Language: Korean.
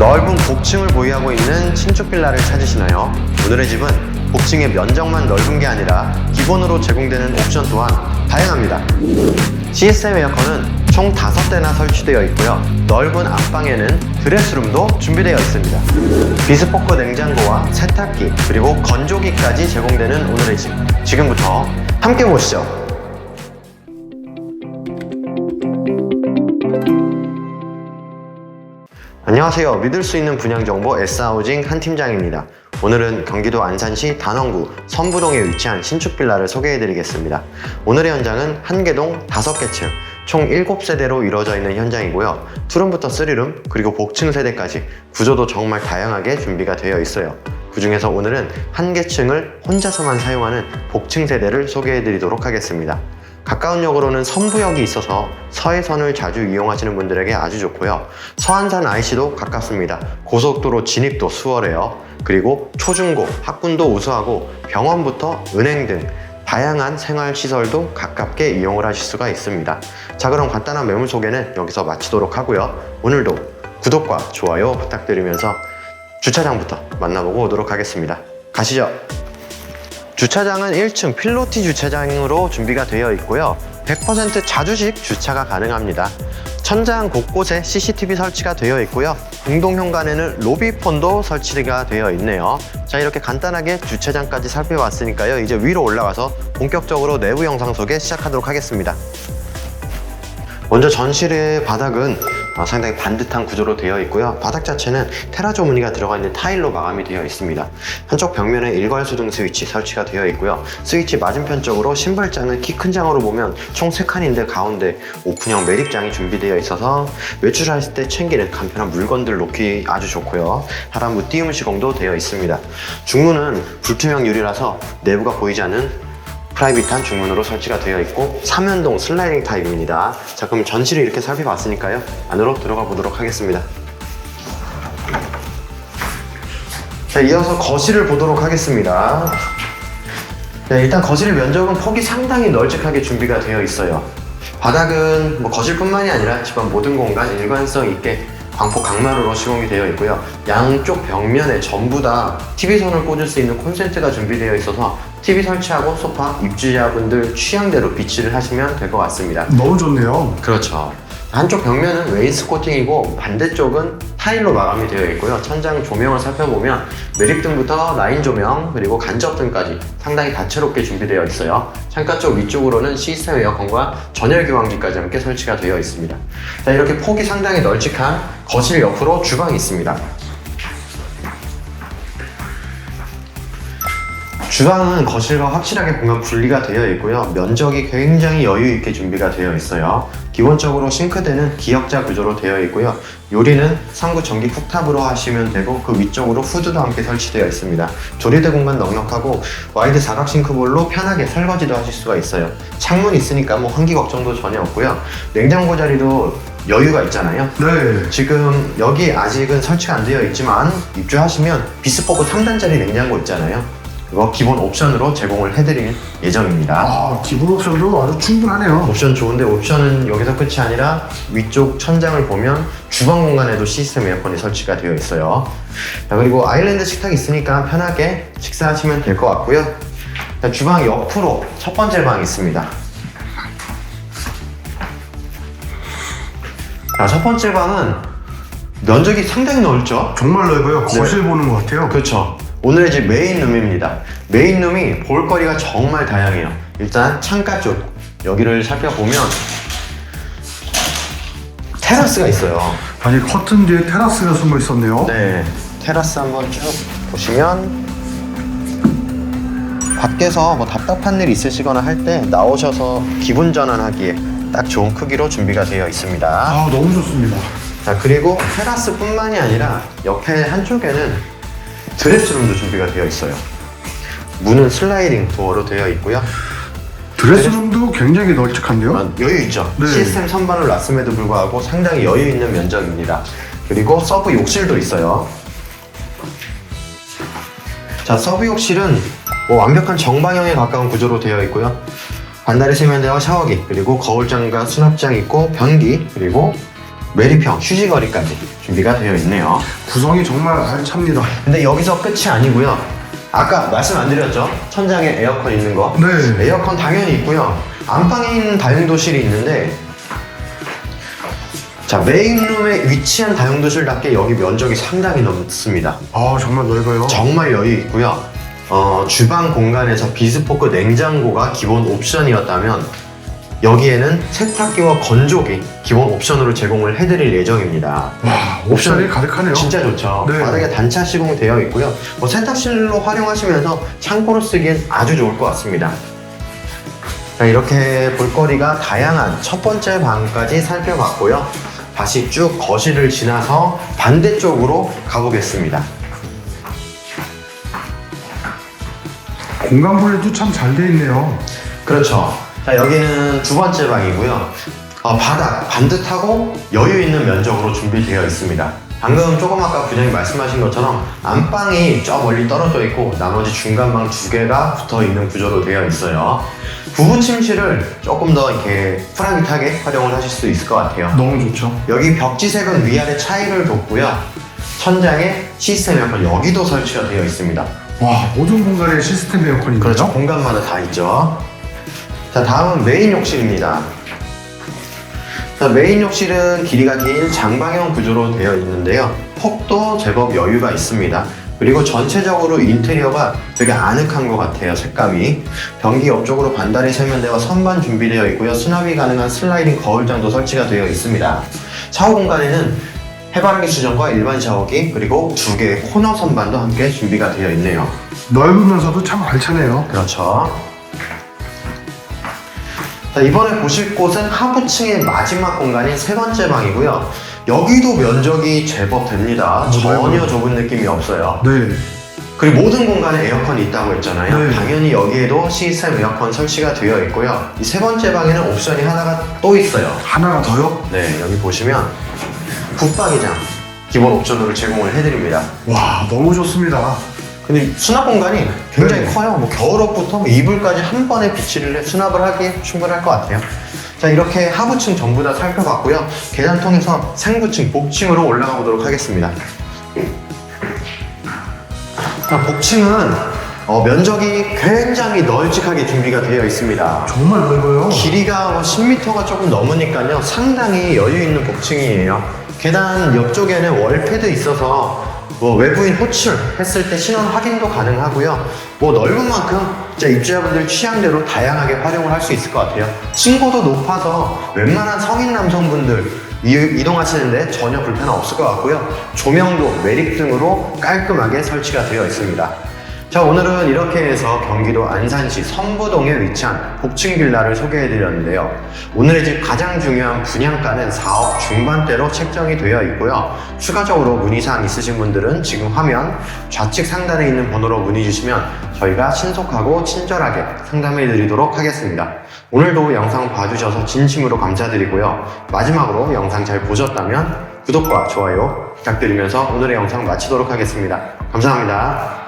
넓은 복층을 보유하고 있는 신축 빌라를 찾으시나요? 오늘의 집은 복층의 면적만 넓은 게 아니라 기본으로 제공되는 옵션 또한 다양합니다. CSM 에어컨은 총 5대나 설치되어 있고요. 넓은 안방에는 드레스룸도 준비되어 있습니다. 비스포크 냉장고와 세탁기, 그리고 건조기까지 제공되는 오늘의 집. 지금부터 함께 보시죠. 안녕하세요. 믿을 수 있는 분양 정보 S하우징 한 팀장입니다. 오늘은 경기도 안산시 단원구 선부동에 위치한 신축 빌라를 소개해 드리겠습니다. 오늘의 현장은 한 개동 5개 층, 총 7세대로 이루어져 있는 현장이고요. 투룸부터 3룸, 그리고 복층 세대까지 구조도 정말 다양하게 준비가 되어 있어요. 그 중에서 오늘은 한 개 층을 혼자서만 사용하는 복층 세대를 소개해 드리도록 하겠습니다. 가까운 역으로는 선부역이 있어서 서해선을 자주 이용하시는 분들에게 아주 좋고요. 서안산 IC도 가깝습니다. 고속도로 진입도 수월해요. 그리고 초중고, 학군도 우수하고 병원부터 은행 등 다양한 생활시설도 가깝게 이용을 하실 수가 있습니다. 자 그럼 간단한 매물 소개는 여기서 마치도록 하고요. 오늘도 구독과 좋아요 부탁드리면서 주차장부터 만나보고 오도록 하겠습니다. 가시죠. 주차장은 1층 필로티 주차장으로 준비가 되어 있고요. 100% 자주식 주차가 가능합니다. 천장 곳곳에 CCTV 설치가 되어 있고요. 공동 현관에는 로비폰도 설치가 되어 있네요. 자, 이렇게 간단하게 주차장까지 살펴봤으니까요. 이제 위로 올라가서 본격적으로 내부 영상 소개 시작하도록 하겠습니다. 먼저 전실의 바닥은 어, 상당히 반듯한 구조로 되어 있고요. 바닥 자체는 테라조 무늬가 들어가 있는 타일로 마감이 되어 있습니다. 한쪽 벽면에 일괄 수등 스위치 설치가 되어 있고요. 스위치 맞은편 쪽으로 신발장을 키큰 장으로 보면 총 3칸인데 가운데 오픈형 매립장이 준비되어 있어서 외출하실 때 챙기는 간편한 물건들 놓기 아주 좋고요. 하란부 띄움 시공도 되어 있습니다. 중문은 불투명 유리라서 내부가 보이지 않는 프라이빗한 중문으로 설치가 되어 있고 3연동 슬라이딩 타입입니다. 자 그럼 전실을 이렇게 살펴봤으니까요. 안으로 들어가 보도록 하겠습니다. 자 이어서 거실을 보도록 하겠습니다. 네, 일단 거실의 면적은 폭이 상당히 널찍하게 준비가 되어 있어요. 바닥은 뭐 거실뿐만이 아니라 집안 모든 공간 일관성 있게 광폭 강마루로 시공이 되어 있고요. 양쪽 벽면에 전부 다 TV선을 꽂을 수 있는 콘센트가 준비되어 있어서 TV 설치하고 소파 입주자분들 취향대로 비치를 하시면 될 것 같습니다. 너무 좋네요. 그렇죠. 한쪽 벽면은 웨이스코팅이고 반대쪽은 타일로 마감이 되어 있고요. 천장 조명을 살펴보면 매립등부터 라인 조명 그리고 간접등까지 상당히 다채롭게 준비되어 있어요. 창가 쪽 위쪽으로는 시스템 에어컨과 전열 교환기까지 함께 설치가 되어 있습니다. 자, 이렇게 폭이 상당히 널찍한 거실 옆으로 주방이 있습니다. 주방은 거실과 확실하게 보면 분리가 되어 있고요. 면적이 굉장히 여유 있게 준비가 되어 있어요. 기본적으로 싱크대는 기역자 구조로 되어 있고요. 요리는 상부 전기 쿡탑으로 하시면 되고 그 위쪽으로 후드도 함께 설치되어 있습니다. 조리대 공간 넉넉하고 와이드 사각 싱크볼로 편하게 설거지도 하실 수가 있어요. 창문 있으니까 뭐 환기 걱정도 전혀 없고요. 냉장고 자리도 여유가 있잖아요. 네. 지금 여기 아직은 설치가 안 되어 있지만 입주하시면 비스포크 3단짜리 냉장고 있잖아요. 그거 기본 옵션으로 제공을 해드릴 예정입니다. 아, 기본 옵션도 아주 충분하네요. 옵션 좋은데 옵션은 여기서 끝이 아니라 위쪽 천장을 보면 주방 공간에도 시스템 에어컨이 설치가 되어 있어요. 자, 그리고 아일랜드 식탁이 있으니까 편하게 식사하시면 될 것 같고요. 자, 주방 옆으로 첫 번째 방이 있습니다. 자, 첫 번째 방은 면적이 상당히 넓죠? 정말 넓어요. 거실 보는 것 같아요. 그렇죠. 오늘의 집 메인 룸입니다. 메인 룸이 볼거리가 정말 다양해요. 일단 창가 쪽 여기를 살펴보면 테라스가 있어요. 아니 커튼 뒤에 테라스가 숨어 있었네요. 네, 테라스 한번 쭉 보시면 밖에서 뭐 답답한 일 있으시거나 할 때 나오셔서 기분 전환하기에 딱 좋은 크기로 준비가 되어 있습니다. 아, 너무 좋습니다. 자 그리고 테라스뿐만이 아니라 옆에 한쪽에는 드레스룸도 준비가 되어 있어요. 문은 슬라이딩 도어로 되어 있고요. 드레스룸도 굉장히 널찍한데요. 아, 여유 있죠. 네. 시스템 선반을 놨음에도 불구하고 상당히 여유 있는 면적입니다. 그리고 서브 욕실도 있어요. 자, 서브 욕실은 뭐 완벽한 정방형에 가까운 구조로 되어 있고요. 반다리 세면대와 샤워기, 그리고 거울장과 수납장 있고 변기, 그리고 메리평 휴지거리까지 준비가 되어 있네요. 구성이 정말 알찹니다. 근데 여기서 끝이 아니고요. 아까 말씀 안 드렸죠? 천장에 에어컨 있는 거. 네. 에어컨 당연히 있고요. 안방에 있는 다용도실이 있는데 자 메인룸에 위치한 다용도실답게 여기 면적이 상당히 넓습니다. 아 정말 넓어요. 정말 여유 있고요. 어, 주방 공간에서 비스포크 냉장고가 기본 옵션이었다면 여기에는 세탁기와 건조기 기본 옵션으로 제공을 해드릴 예정입니다. 와 옵션이 가득하네요. 진짜 좋죠. 네. 바닥에 단차 시공되어 있고요. 뭐 세탁실로 활용하시면서 창고로 쓰기엔 아주 좋을 것 같습니다. 자, 이렇게 볼거리가 다양한 첫 번째 방까지 살펴봤고요. 다시 쭉 거실을 지나서 반대쪽으로 가보겠습니다. 공간 분리도 참 잘 돼 있네요. 그렇죠. 자, 여기는 두 번째 방이고요. 어, 바닥 반듯하고 여유 있는 면적으로 준비되어 있습니다. 방금 조금 아까 부장님 말씀하신 것처럼 안방이 저 멀리 떨어져 있고 나머지 중간 방 두 개가 붙어 있는 구조로 되어 있어요. 부부 침실을 조금 더 이렇게 프라이빗하게 활용을 하실 수 있을 것 같아요. 너무 좋죠. 여기 벽지색은 위아래 차이를 뒀고요. 천장에 시스템 에어컨 여기도 설치가 되어 있습니다. 와 모든 공간에 시스템 에어컨이네요. 그렇죠. 공간마다 다 있죠. 자, 다음은 메인 욕실입니다. 자, 메인 욕실은 길이가 긴 장방형 구조로 되어 있는데요. 폭도 제법 여유가 있습니다. 그리고 전체적으로 인테리어가 되게 아늑한 것 같아요, 색감이. 변기 옆쪽으로 반다리 세면대와 선반 준비되어 있고요. 수납이 가능한 슬라이딩 거울장도 설치가 되어 있습니다. 샤워 공간에는 해바라기 수전과 일반 샤워기, 그리고 두 개의 코너 선반도 함께 준비가 되어 있네요. 넓으면서도 참 알차네요. 그렇죠. 자, 이번에 보실 곳은 하부층의 마지막 공간인 세 번째 방이고요. 여기도 면적이 제법 됩니다. 어, 전혀 넓어요. 좁은 느낌이 없어요. 네. 그리고 모든 공간에 에어컨이 있다고 했잖아요. 네. 당연히 여기에도 시스템 에어컨 설치가 되어 있고요. 이 세 번째 방에는 옵션이 하나가 또 있어요. 하나가 더요? 네, 여기 보시면 붙박이장 기본 옵션으로 제공을 해드립니다. 와 너무 좋습니다. 근데 수납 공간이 굉장히 네. 커요. 뭐 겨울옷부터 뭐 이불까지 한 번에 비치를 해 수납을 하기에 충분할 것 같아요. 자 이렇게 하부층 전부 다 살펴봤고요. 계단 통해서 상부층, 복층으로 올라가 보도록 하겠습니다. 자, 복층은 어, 면적이 굉장히 널찍하게 준비가 되어 있습니다. 정말 넓어요. 길이가 뭐 10m가 조금 넘으니까요. 상당히 여유 있는 복층이에요. 계단 옆쪽에는 월패드 있어서 뭐 외부인 호출 했을 때 신원 확인도 가능하고요. 뭐 넓은 만큼 진짜 입주자분들 취향대로 다양하게 활용을 할 수 있을 것 같아요. 층고도 높아서 웬만한 성인 남성분들 이- 이동하시는데 전혀 불편 없을 것 같고요. 조명도 매립 등으로 깔끔하게 설치가 되어 있습니다. 자 오늘은 이렇게 해서 경기도 안산시 선부동에 위치한 복층 빌라를 소개해드렸는데요. 오늘의 집 가장 중요한 분양가는 4억 중반대로 책정이 되어 있고요. 추가적으로 문의사항 있으신 분들은 지금 화면 좌측 상단에 있는 번호로 문의 주시면 저희가 신속하고 친절하게 상담해드리도록 하겠습니다. 오늘도 영상 봐주셔서 진심으로 감사드리고요. 마지막으로 영상 잘 보셨다면 구독과 좋아요 부탁드리면서 오늘의 영상 마치도록 하겠습니다. 감사합니다.